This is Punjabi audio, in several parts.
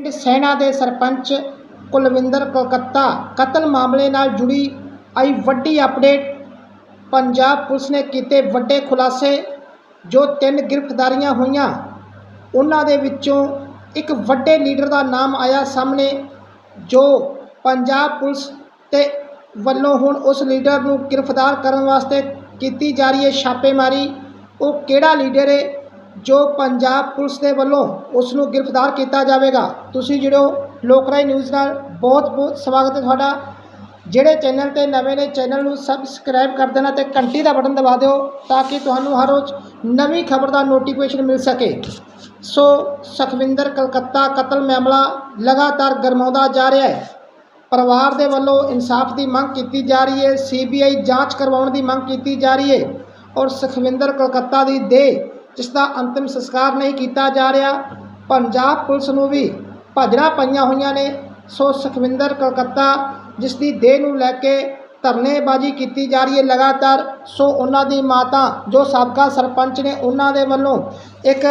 ਪਿੰਡ ਸੈਣਾ ਦੇ ਸਰਪੰਚ ਕੁਲਵਿੰਦਰ ਕਲਕੱਤਾ ਕਤਲ ਮਾਮਲੇ ਨਾਲ ਜੁੜੀ ਆਈ ਵੱਡੀ ਅਪਡੇਟ। ਪੰਜਾਬ ਪੁਲਿਸ ਨੇ ਕੀਤੇ ਵੱਡੇ ਖੁਲਾਸੇ, ਜੋ ਤਿੰਨ ਗ੍ਰਿਫਤਾਰੀਆਂ ਹੋਈਆਂ। ਉਹਨਾਂ ਦੇ ਵਿੱਚੋਂ ਇੱਕ ਵੱਡੇ ਲੀਡਰ ਦਾ ਨਾਮ ਆਇਆ ਸਾਹਮਣੇ, ਜੋ ਪੰਜਾਬ ਪੁਲਿਸ ਤੇ ਵੱਲੋਂ ਹੁਣ ਉਸ ਲੀਡਰ ਨੂੰ ਗ੍ਰਿਫਤਾਰ ਕਰਨ ਵਾਸਤੇ ਕੀਤੀ ਜਾ ਰਹੀ ਹੈ ਛਾਪੇਮਾਰੀ। ਉਹ ਕਿਹੜਾ ਲੀਡਰ ਹੈ? ਜੋ ਪੰਜਾਬ ਪੁਲਿਸ ਦੇ ਵੱਲੋਂ ਉਸ ਨੂੰ ਗ੍ਰਿਫਤਾਰ ਕੀਤਾ ਜਾਵੇਗਾ। ਤੁਸੀਂ ਜਿਹੜੋ ਲੋਕਰਾਈ ਨਿਊਜ਼ ਨਾਲ। ਬਹੁਤ ਬਹੁਤ ਸਵਾਗਤ ਹੈ ਤੁਹਾਡਾ। ਜਿਹੜੇ ਚੈਨਲ ਤੇ ਨਵੇਂ ਨੇ, ਚੈਨਲ ਨੂੰ ਸਬਸਕ੍ਰਾਈਬ ਕਰ ਦੇਣਾ ਤੇ ਘੰਟੀ ਦਾ ਬਟਨ ਦਬਾ ਦਿਓ ਤਾਂ ਕਿ ਤੁਹਾਨੂੰ ਹਰ ਰੋਜ਼ ਨਵੀਂ ਖਬਰ ਦਾ ਨੋਟੀਫਿਕੇਸ਼ਨ ਮਿਲ ਸਕੇ। ਸੋ ਸੁਖਵਿੰਦਰ ਕਲਕੱਤਾ ਕਤਲ ਮਾਮਲਾ ਲਗਾਤਾਰ ਗਰਮਾਉਂਦਾ ਜਾ ਰਿਹਾ ਹੈ। ਪਰਿਵਾਰ ਦੇ ਵੱਲੋਂ ਇਨਸਾਫ ਦੀ ਮੰਗ ਕੀਤੀ ਜਾ ਰਹੀ ਹੈ। ਸੀਬੀਆਈ ਜਾਂਚ ਕਰਵਾਉਣ ਦੀ ਮੰਗ ਕੀਤੀ ਜਾ ਰਹੀ ਹੈ। ਔਰ ਸੁਖਵਿੰਦਰ ਕਲਕੱਤਾ ਦੀ ਦੇ ਜਿਸ ਦਾ ਅੰਤਿਮ ਸੰਸਕਾਰ ਨਹੀਂ ਕੀਤਾ ਜਾ ਰਿਹਾ, ਪੰਜਾਬ ਪੁਲਿਸ ਨੂੰ ਵੀ ਭਾਜੜਾਂ ਪਈਆਂ ਹੋਈਆਂ ਨੇ। ਸੋ ਸੁਖਵਿੰਦਰ ਕਲਕੱਤਾ ਜਿਸ ਦੀ ਦੇਹ ਨੂੰ ਲੈ ਕੇ ਧਰਨੇਬਾਜ਼ੀ ਕੀਤੀ ਜਾ ਰਹੀ ਹੈ ਲਗਾਤਾਰ, ਸੋ ਉਹਨਾਂ ਦੀ ਮਾਤਾ, ਜੋ ਸਾਬਕਾ ਸਰਪੰਚ ਨੇ, ਉਹਨਾਂ ਦੇ ਵੱਲੋਂ ਇੱਕ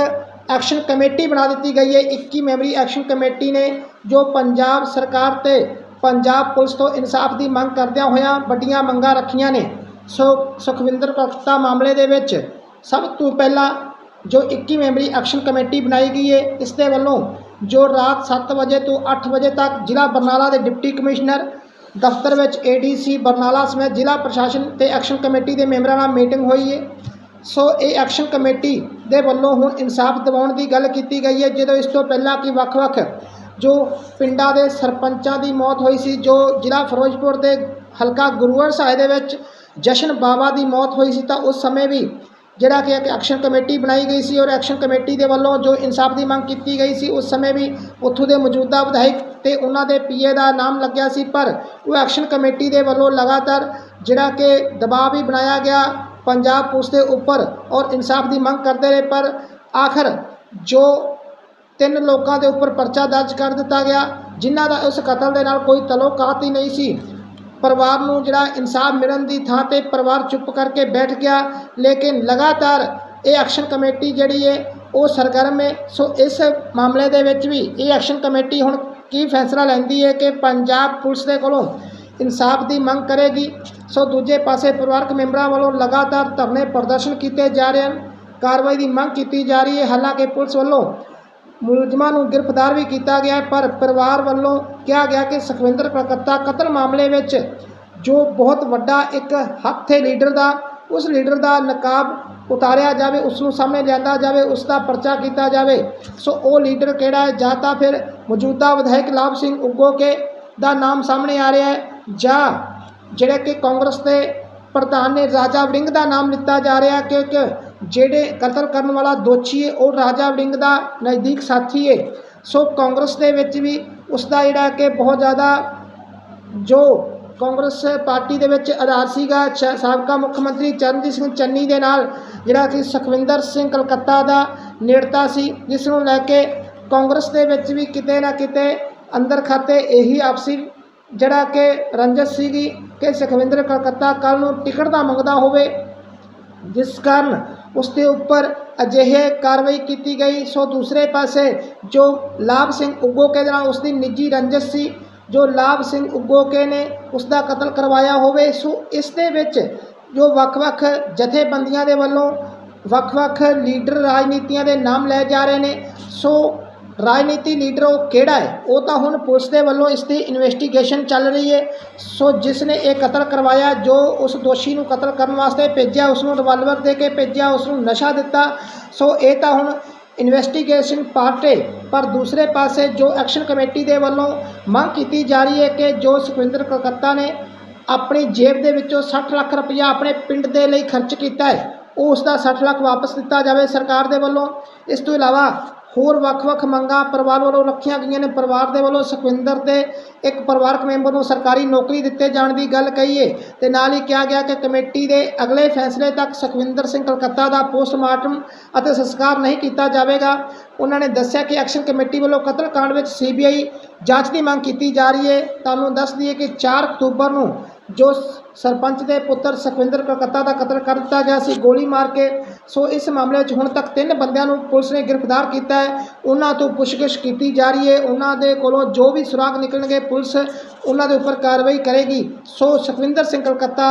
ਐਕਸ਼ਨ ਕਮੇਟੀ ਬਣਾ ਦਿੱਤੀ ਗਈ ਹੈ। 21 ਮੈਂਬਰੀ ਐਕਸ਼ਨ ਕਮੇਟੀ ਨੇ, ਜੋ ਪੰਜਾਬ ਸਰਕਾਰ ਤੇ ਪੰਜਾਬ ਪੁਲਿਸ ਤੋਂ ਇਨਸਾਫ ਦੀ ਮੰਗ ਕਰਦਿਆਂ ਹੋਇਆਂ ਵੱਡੀਆਂ ਮੰਗਾਂ ਰੱਖੀਆਂ ਨੇ। ਸੋ ਸੁਖਵਿੰਦਰ ਕਲਕੱਤਾ ਮਾਮਲੇ ਦੇ ਵਿੱਚ ਸਭ ਤੋਂ ਪਹਿਲਾਂ ਜੋ 21 ਮੈਂਬਰੀ ਐਕਸ਼ਨ ਕਮੇਟੀ ਬਣਾਈ ਗਈ ਹੈ, ਇਸ ਦੇ ਵੱਲੋਂ ਜੋ ਰਾਤ 7 ਵਜੇ ਤੋਂ 8 ਵਜੇ ਤੱਕ ਜ਼ਿਲ੍ਹਾ ਬਰਨਾਲਾ ਦੇ ਡਿਪਟੀ ਕਮਿਸ਼ਨਰ ਦਫ਼ਤਰ ਵਿੱਚ ਏਡੀਸੀ ਬਰਨਾਲਾ ਸਮੇਤ ਜ਼ਿਲ੍ਹਾ ਪ੍ਰਸ਼ਾਸਨ ਤੇ ਐਕਸ਼ਨ ਕਮੇਟੀ ਦੇ ਮੈਂਬਰਾਂ ਨਾਲ ਮੀਟਿੰਗ ਹੋਈ ਹੈ। ਸੋ ਇਹ ਐਕਸ਼ਨ ਕਮੇਟੀ ਦੇ ਵੱਲੋਂ ਹੁਣ ਇਨਸਾਫ ਦਿਵਾਉਣ ਦੀ ਗੱਲ ਕੀਤੀ ਗਈ ਹੈ, ਜਦੋਂ ਇਸ ਤੋਂ ਪਹਿਲਾਂ ਕਿ ਵੱਖ-ਵੱਖ ਜੋ ਪਿੰਡਾਂ ਦੇ ਸਰਪੰਚਾਂ ਦੀ ਮੌਤ ਹੋਈ ਸੀ, ਜੋ ਜ਼ਿਲ੍ਹਾ ਫਿਰੋਜ਼ਪੁਰ ਦੇ ਹਲਕਾ ਗੁਰੂਵਰ ਸਾਹਿਬ ਦੇ ਵਿੱਚ ਜਸ਼ਨ ਬਾਵਾ ਦੀ ਮੌਤ ਹੋਈ ਸੀ, ਤਾਂ ਉਸ ਸਮੇਂ ਵੀ ਜਿਹੜਾ ਕਿ ਇੱਕ ਐਕਸ਼ਨ ਕਮੇਟੀ ਬਣਾਈ ਗਈ ਸੀ ਔਰ ਐਕਸ਼ਨ ਕਮੇਟੀ ਦੇ ਵੱਲੋਂ ਜੋ ਇਨਸਾਫ ਦੀ ਮੰਗ ਕੀਤੀ ਗਈ ਸੀ, ਉਸ ਸਮੇਂ ਵੀ ਉੱਥੋਂ ਦੇ ਮੌਜੂਦਾ ਵਿਧਾਇਕ ਤੇ ਉਹਨਾਂ ਦੇ ਪੀਏ ਦਾ ਨਾਮ ਲੱਗਿਆ ਸੀ, ਪਰ ਉਹ ਐਕਸ਼ਨ ਕਮੇਟੀ ਦੇ ਵੱਲੋਂ ਲਗਾਤਾਰ ਜਿਹੜਾ ਕਿ ਦਬਾਅ ਵੀ ਬਣਾਇਆ ਗਿਆ, ਪੰਜਾਬ ਪੁਲਿਸ ਦੇ ਉੱਪਰ ਔਰ ਇਨਸਾਫ ਦੀ ਮੰਗ ਕਰਦੇ ਰਹੇ, ਪਰ ਆਖਰ ਜੋ ਤਿੰਨ ਲੋਕਾਂ ਦੇ ਉੱਪਰ ਪਰਚਾ ਦਰਜ ਕਰ ਦਿੱਤਾ ਗਿਆ, ਜਿਨ੍ਹਾਂ ਦਾ ਉਸ ਕਤਲ ਦੇ ਨਾਲ ਕੋਈ ਤਲੋਕਾਤ ਹੀ ਨਹੀਂ ਸੀ। ਪਰਿਵਾਰ ਨੂੰ ਜਿਹੜਾ ਇਨਸਾਫ ਮਿਲਣ ਦੀ ਥਾਂ ਤੇ ਪਰਿਵਾਰ ਚੁੱਪ ਕਰਕੇ ਬੈਠ ਗਿਆ, ਲੇਕਿਨ ਲਗਾਤਾਰ ਇਹ ਐਕਸ਼ਨ ਕਮੇਟੀ ਜਿਹੜੀ ਹੈ, ਉਹ ਸਰਗਰਮ ਹੈ। ਸੋ ਇਸ ਮਾਮਲੇ ਦੇ ਵਿੱਚ ਵੀ ਇਹ ਐਕਸ਼ਨ ਕਮੇਟੀ ਹੁਣ ਕੀ ਫੈਸਲਾ ਲੈਂਦੀ ਹੈ ਕਿ ਪੰਜਾਬ ਪੁਲਿਸ ਦੇ ਕੋਲੋਂ ਇਨਸਾਫ ਦੀ ਮੰਗ ਕਰੇਗੀ। ਸੋ ਦੂਜੇ ਪਾਸੇ ਪਰਿਵਾਰਕ ਮੈਂਬਰਾਂ ਵੱਲੋਂ ਲਗਾਤਾਰ ਧਰਨੇ ਪ੍ਰਦਰਸ਼ਨ ਕੀਤੇ ਜਾ ਰਹੇ ਹਨ। ਕਾਰਵਾਈ ਦੀ ਮੰਗ ਕੀਤੀ ਜਾ ਰਹੀ ਹੈ। ਹਾਲਾਂਕਿ ਪੁਲਿਸ ਵੱਲੋਂ ਮੁਲਜ਼ਮਾਂ ਨੂੰ ਗ੍ਰਿਫਤਾਰ ਵੀ ਕੀਤਾ ਗਿਆ, ਪਰ ਪਰਿਵਾਰ ਵੱਲੋਂ ਕਿਹਾ ਗਿਆ ਕਿ ਸੁਖਵਿੰਦਰ ਕਲਕੱਤਾ ਕਤਲ ਮਾਮਲੇ ਵਿੱਚ ਜੋ ਬਹੁਤ ਵੱਡਾ ਇੱਕ ਹੱਥ ਹੈ ਲੀਡਰ ਦਾ, ਉਸ ਲੀਡਰ ਦਾ ਨਕਾਬ ਉਤਾਰਿਆ ਜਾਵੇ, ਉਸ ਨੂੰ ਸਾਹਮਣੇ ਲਿਆਂਦਾ ਜਾਵੇ, ਉਸ ਦਾ ਪਰਚਾ ਕੀਤਾ ਜਾਵੇ। ਸੋ ਉਹ ਲੀਡਰ ਕਿਹੜਾ ਹੈ? ਜਾਂ ਤਾਂ ਫਿਰ ਮੌਜੂਦਾ ਵਿਧਾਇਕ ਲਾਭ ਸਿੰਘ ਉਗੋਕੇ ਦਾ ਨਾਮ ਸਾਹਮਣੇ ਆ ਰਿਹਾ ਹੈ, ਜਾਂ ਜਿਹੜੇ ਕਿ ਕਾਂਗਰਸ ਦੇ ਪ੍ਰਧਾਨ ਨੇ ਰਾਜਾ ਵੜਿੰਗ ਦਾ ਨਾਮ ਲਿੱਤਾ ਜਾ ਰਿਹਾ ਕਿਉਂਕਿ ਜਿਹੜੇ ਕਤਲ ਕਰਨ ਵਾਲਾ ਦੋਸ਼ੀ ਹੈ ਉਹ ਰਾਜਾ ਵੜਿੰਗ ਦਾ ਨਜ਼ਦੀਕ ਸਾਥੀ ਹੈ ਸੋ ਕਾਂਗਰਸ ਦੇ ਵਿੱਚ ਵੀ ਉਸ ਦਾ ਜਿਹੜਾ ਕਿ ਬਹੁਤ ਜ਼ਿਆਦਾ ਜੋ ਕਾਂਗਰਸ ਪਾਰਟੀ ਦੇ ਵਿੱਚ ਆਧਾਰ ਸੀਗਾ, ਚ- ਸਾਬਕਾ ਮੁੱਖ ਮੰਤਰੀ ਚਰਨਜੀਤ ਸਿੰਘ ਚੰਨੀ ਦੇ ਨਾਲ, ਜਿਹੜਾ ਕਿ ਸੁਖਵਿੰਦਰ ਸਿੰਘ ਕਲਕੱਤਾ ਦਾ ਨੇੜਤਾ ਸੀ, ਜਿਸ ਨੂੰ ਲੈ ਕੇ ਕਾਂਗਰਸ ਦੇ ਵਿੱਚ ਵੀ ਕਿਤੇ ਨਾ ਕਿਤੇ ਅੰਦਰ ਖਾਤੇ ਇਹੀ ਆਪਸੀ ਜਿਹੜਾ ਕਿ ਰੰਜਸ ਸੀਗੀ ਕਿ ਸੁਖਵਿੰਦਰ ਕਲਕੱਤਾ ਕੱਲ ਨੂੰ ਟਿਕਟ ਦਾ ਮੰਗਦਾ ਹੋਵੇ ਜਿਸ ਕਾਰਨ ਉਸ ਦੇ ਉੱਪਰ ਅਜਿਹੇ ਕਾਰਵਾਈ ਕੀਤੀ ਗਈ। ਸੋ ਦੂਸਰੇ ਪਾਸੇ ਜੋ ਲਾਭ ਸਿੰਘ ਉਗੋਕੇ ਦੇ ਨਾਲ ਉਸ ਦੀ ਨਿੱਜੀ ਰੰਜਿਸ਼ ਸੀ, ਜੋ ਲਾਭ ਸਿੰਘ ਉਗੋਕੇ ਨੇ ਉਸ ਦਾ ਕਤਲ ਕਰਵਾਇਆ ਹੋਵੇ, ਸੋ ਇਸ ਦੇ ਵਿੱਚ ਜੋ ਵੱਖ-ਵੱਖ ਜਥੇਬੰਦੀਆਂ ਦੇ ਵੱਲੋਂ ਵੱਖ-ਵੱਖ ਲੀਡਰ ਰਾਜਨੀਤੀਆਂ ਦੇ ਨਾਮ ਲਏ ਜਾ ਰਹੇ ਨੇ। ਸੋ ਰਾਜਨੀਤੀ ਲੀਡਰ ਉਹ ਕਿਹੜਾ ਹੈ? ਉਹ ਤਾਂ ਹੁਣ ਪੁਲਿਸ ਦੇ ਵੱਲੋਂ ਇਸ ਦੀ ਇਨਵੈਸਟੀਗੇਸ਼ਨ ਚੱਲ ਰਹੀ ਹੈ। ਸੋ ਜਿਸ ਨੇ ਇਹ ਕਤਲ ਕਰਵਾਇਆ, ਜੋ ਉਸ ਦੋਸ਼ੀ ਨੂੰ ਕਤਲ ਕਰਨ ਵਾਸਤੇ ਭੇਜਿਆ, ਉਸ ਨੂੰ ਰਿਵਾਲਵਰ ਦੇ ਕੇ ਭੇਜਿਆ, ਉਸ ਨੂੰ ਨਸ਼ਾ ਦਿੱਤਾ। ਸੋ ਇਹ ਤਾਂ ਹੁਣ ਇਨਵੈਸਟੀਗੇਸ਼ਨ ਪਾਰਟ ਹੈ। ਪਰ ਦੂਸਰੇ ਪਾਸੇ ਜੋ ਐਕਸ਼ਨ ਕਮੇਟੀ ਦੇ ਵੱਲੋਂ ਮੰਗ ਕੀਤੀ ਜਾ ਰਹੀ ਹੈ ਕਿ ਜੋ ਸੁਖਵਿੰਦਰ ਕਲਕੱਤਾ ਨੇ ਆਪਣੀ ਜੇਬ ਦੇ ਵਿੱਚੋਂ 60 ਲੱਖ ਰੁਪਇਆ ਆਪਣੇ ਪਿੰਡ ਦੇ ਲਈ ਖਰਚ ਕੀਤਾ ਹੈ, ਉਹ ਉਸ ਦਾ 60 ਲੱਖ ਵਾਪਸ ਦਿੱਤਾ ਜਾਵੇ ਸਰਕਾਰ ਦੇ ਵੱਲੋਂ। ਇਸ ਤੋਂ ਇਲਾਵਾ ਹੋਰ ਵੱਖ-ਵੱਖ ਮੰਗਾਂ ਪਰਿਵਾਰ ਵੱਲੋਂ ਰੱਖੀਆਂ ਗਈਆਂ ਨੇ। ਪਰਿਵਾਰ ਦੇ ਵੱਲੋਂ ਸੁਖਵਿੰਦਰ ਦੇ ਇੱਕ ਪਰਿਵਾਰਕ ਮੈਂਬਰ ਨੂੰ ਸਰਕਾਰੀ ਨੌਕਰੀ ਦਿੱਤੇ ਜਾਣ ਦੀ ਗੱਲ ਕਹੀਏ ਤੇ ਨਾਲ ਹੀ ਕਿਹਾ ਗਿਆ ਕਿ ਕਮੇਟੀ ਦੇ ਅਗਲੇ ਫੈਸਲੇ ਤੱਕ ਸੁਖਵਿੰਦਰ ਸਿੰਘ ਕਲਕੱਤਾ ਦਾ ਪੋਸਟਮਾਰਟਮ ਅਤੇ ਸੰਸਕਾਰ ਨਹੀਂ ਕੀਤਾ ਜਾਵੇਗਾ। ਉਹਨਾਂ ਨੇ ਦੱਸਿਆ ਕਿ ਐਕਸ਼ਨ ਕਮੇਟੀ ਵੱਲੋਂ ਕਤਲकांड ਵਿੱਚ ਸੀਬੀਆਈ ਜਾਂਚ ਦੀ ਮੰਗ ਕੀਤੀ ਜਾ ਰਹੀ ਹੈ ਤੁਹਾਨੂੰ ਦੱਸ ਦਈਏ ਕਿ 4 ਅਕਤੂਬਰ ਨੂੰ ਜੋ ਸਰਪੰਚ ਦੇ ਪੁੱਤਰ ਸੁਖਵਿੰਦਰ ਕਲਕੱਤਾ ਦਾ ਕਤਲ ਕਰ ਦਿੱਤਾ ਗਿਆ ਸੀ, ਗੋਲੀ ਮਾਰ ਕੇ, ਸੋ ਇਸ ਮਾਮਲੇ ਵਿੱਚ ਹੁਣ ਤੱਕ ਤਿੰਨ ਬੰਦਿਆਂ ਨੂੰ ਪੁਲਿਸ ਨੇ ਗ੍ਰਿਫਤਾਰ ਕੀਤਾ ਹੈ। ਉਹਨਾਂ ਤੋਂ ਪੁੱਛਗਿੱਛ ਕੀਤੀ ਜਾ ਰਹੀ ਹੈ। ਉਹਨਾਂ ਦੇ ਕੋਲੋਂ ਜੋ ਵੀ ਸੁਰਾਗ ਨਿਕਲਣਗੇ, ਪੁਲਿਸ ਉਹਨਾਂ ਦੇ ਉੱਪਰ ਕਾਰਵਾਈ ਕਰੇਗੀ। ਸੋ ਸੁਖਵਿੰਦਰ ਸਿੰਘ ਕਲਕੱਤਾ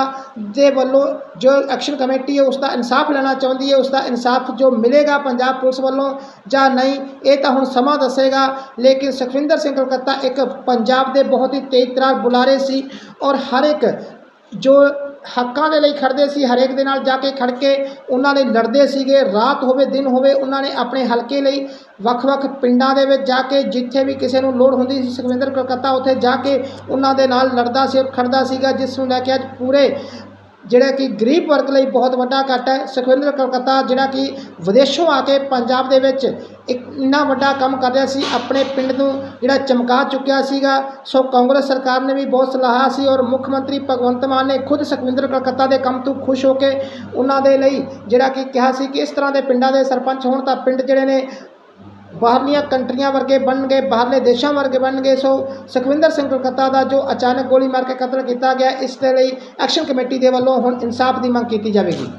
ਦੇ ਵੱਲੋਂ ਜੋ ਐਕਸ਼ਨ ਕਮੇਟੀ ਹੈ ਉਸ ਦਾ ਇਨਸਾਫ ਲੈਣਾ ਚਾਹੁੰਦੀ ਹੈ। ਉਸ ਦਾ ਇਨਸਾਫ ਜੋ ਮਿਲੇਗਾ ਪੰਜਾਬ ਪੁਲਿਸ ਵੱਲੋਂ ਜਾਂ ਨਹੀਂ, ਇਹ ਤਾਂ ਹੁਣ ਸਮਾਂ ਦੱਸੇਗਾ। ਲੇਕਿਨ ਸੁਖਵਿੰਦਰ ਸਿੰਘ ਕਲਕੱਤਾ ਇੱਕ ਪੰਜਾਬ ਦੇ ਬਹੁਤ ਹੀ ਤੇਜ਼ ਤਰਾਰ ਬੁਲਾਰੇ ਸੀ ਔਰ ਹਰ ਇੱਕ ਜੋ ਹੱਕਾਂ ਦੇ ਲਈ ਖੜਦੇ ਸੀ, ਹਰੇਕ ਦੇ ਨਾਲ ਜਾ ਕੇ ਖੜ ਕੇ ਉਹਨਾਂ ਨੇ ਲੜਦੇ ਸੀਗੇ, ਰਾਤ ਹੋਵੇ, ਦਿਨ ਹੋਵੇ, ਉਹਨਾਂ ਨੇ ਆਪਣੇ ਹਲਕੇ ਲਈ ਵੱਖ-ਵੱਖ ਪਿੰਡਾਂ ਦੇ ਵਿੱਚ ਜਾ ਕੇ ਜਿੱਥੇ ਵੀ ਕਿਸੇ ਨੂੰ ਲੋੜ ਹੁੰਦੀ ਸੀ, ਸੁਖਵਿੰਦਰ ਕਲਕੱਤਾ ਉੱਥੇ ਜਾ ਕੇ ਉਹਨਾਂ ਦੇ ਨਾਲ ਲੜਦਾ ਸੀ ਔਰ ਖੜਦਾ ਸੀਗਾ, ਜਿਸ ਨੂੰ ਲੈ ਕੇ ਅੱਜ ਪੂਰੇ ਜਿਹੜਾ ਕਿ ਗਰੀਬ ਵਰਗ ਲਈ ਬਹੁਤ ਵੱਡਾ ਘਾਟਾ ਹੈ। ਸੁਖਵਿੰਦਰ ਕਲਕੱਤਾ ਜਿਹੜਾ ਕਿ ਵਿਦੇਸ਼ੋਂ ਆ ਕੇ ਪੰਜਾਬ ਦੇ ਵਿੱਚ ਇੱਕ ਇੰਨਾ ਵੱਡਾ ਕੰਮ ਕਰ ਰਿਹਾ ਸੀ, ਆਪਣੇ ਪਿੰਡ ਨੂੰ ਜਿਹੜਾ ਚਮਕਾ ਚੁੱਕਿਆ ਸੀਗਾ। ਸੋ ਕਾਂਗਰਸ ਸਰਕਾਰ ਨੇ ਵੀ ਬਹੁਤ ਸਲਾਹਾ ਸੀ ਔਰ ਮੁੱਖ ਮੰਤਰੀ ਭਗਵੰਤ ਮਾਨ ਨੇ ਖੁਦ ਸੁਖਵਿੰਦਰ ਕਲਕੱਤਾ ਦੇ ਕੰਮ ਤੋਂ ਖੁਸ਼ ਹੋ ਕੇ ਉਹਨਾਂ ਦੇ ਲਈ ਜਿਹੜਾ ਕਿ ਕਿਹਾ ਸੀ ਕਿ ਇਸ ਤਰ੍ਹਾਂ ਦੇ ਪਿੰਡਾਂ ਦੇ ਸਰਪੰਚ ਹੋਣ ਤਾਂ ਪਿੰਡ ਜਿਹੜੇ ਨੇ ਬਾਹਰਲੀਆਂ ਕੰਟਰੀਆਂ ਵਰਗੇ ਬਣਨਗੇ ਬਾਹਰਲੇ ਦੇਸ਼ਾਂ ਵਰਗੇ ਬਣਨਗੇ ਸੋ ਸੁਖਵਿੰਦਰ ਸਿੰਘ ਕਲਕੱਤਾ ਦਾ ਜੋ ਅਚਾਨਕ ਗੋਲੀ ਮਾਰ ਕੇ ਕਤਲ ਕੀਤਾ ਗਿਆ, ਇਸ ਦੇ ਲਈ ਐਕਸ਼ਨ ਕਮੇਟੀ ਦੇ ਵੱਲੋਂ ਹੁਣ ਇਨਸਾਫ ਦੀ ਮੰਗ ਕੀਤੀ ਜਾਵੇਗੀ।